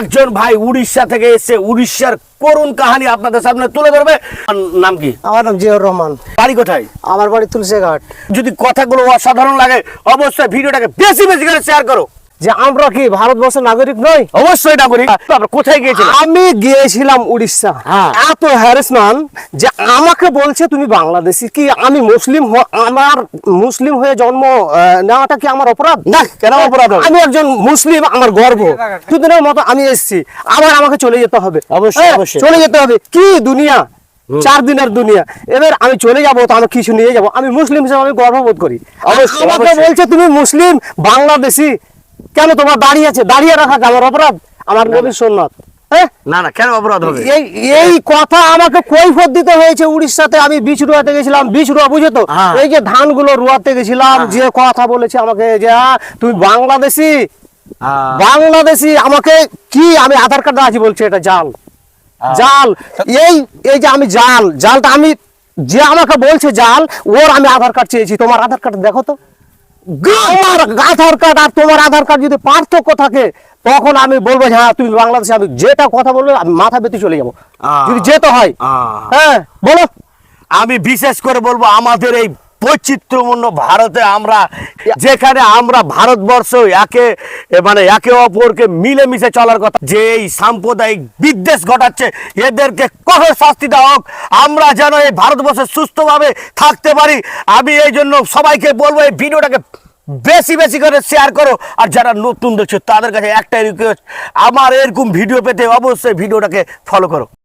একজন ভাই উড়িষ্যা থেকে এসে উড়িষ্যার করুন কাহানি আপনাদের সামনে তুলে ধরবে। নাম কি? আমার নাম জিয়র রহমান। বাড়ি কোথায়? আমার বাড়ি তুলসীঘাট। যদি কথাগুলো অসাধারণ লাগে অবশ্যই ভিডিওটাকে বেশি বেশি করে শেয়ার করো। যে আমরা কি ভারতবর্ষের নাগরিক নই? অবশ্যই না করি আমরা কোথায় গিয়েছিলাম? আমি গিয়েছিলাম উড়িষ্যা। হ্যাঁ। এত হ্যারাসমান যে আমাকে বলছে তুমি বাংলাদেশি কি? আমি মুসলিম আমার মুসলিম হয়ে জন্ম নেওয়াটা কি আমার অপরাধ? না কেন অপরাধ আমি একজন মুসলিম আমার গর্ব। দুদিনের মতো আমি এসেছি। আবার আমাকে চলে যেতে হবে। অবশ্যই, অবশ্যই। চলে যেতে হবে। কি দুনিয়া? চার দিনের দুনিয়া। এবার আমি চলে যাব তো আমি কিছু নিয়ে যাব। আমি মুসলিম হিসেবে আমি গর্ববোধ করি। আমাকে অবশ্যই। বলছে তুমি মুসলিম বাংলাদেশি। কেন তোমার দাঁড়িয়ে আছে? দাঁড়িয়ে রাখা কি আমার অপরাধ আমার নবীর সোননাথ হ্যাঁ না না কেন অপরাধ হবে? এই এই কথা আমাকে কৈফত দিতে হয়েছে উড়িষ্যাতে। আমি বীজ রুয়াতে গেছিলাম বীজ রুয়া বুঝে তো? হ্যাঁ। এই যে ধানগুলো রুয়াতে গেছিলাম যে কথা বলেছে আমাকে যে তুমি বাংলাদেশি? হ্যাঁ। বাংলাদেশি? আমাকে কি? আমি আধার কার্ড আছি বলছে এটা জাল। জাল। এই এই যে আমি জাল জালটা আমি যে আমাকে বলছে জাল ওর আমি আধার কার্ড চেয়েছি। তোমার আধার কার্ড দেখো তো। আমার আধার কার্ড আর তোমার আধার কার্ড যদি পার্থক্য থাকে তখন আমি বলব যে হ্যাঁ তুমি বাংলাদেশে আমি যেটা কথা বলব আমি মাথা বেঁধে চলে যাব। যদি যেতে হয় হ্যাঁ বলো আমি বিশেষ করে বলব আমাদের এই বৈচিত্র্যপূর্ণ ভারতে আমরা যেখানে আমরা ভারতবর্ষ একে মানে একে অপরকে মিলেমিশে চলার কথা যে এই সাম্প্রদায়িক বিদ্বেষ ঘটাচ্ছে এদেরকে কঠোর শাস্তি দেওয়া হোক আমরা যেন এই ভারতবর্ষে সুস্থভাবে থাকতে পারি। আমি এই জন্য সবাইকে বলব এই ভিডিওটাকে বেশি বেশি করে শেয়ার করো। আর যারা নতুন দেখছ তাদের কাছে একটাই রিকোয়েস্ট আমার এরকম ভিডিও পেতে অবশ্যই ভিডিওটাকে ফলো করো।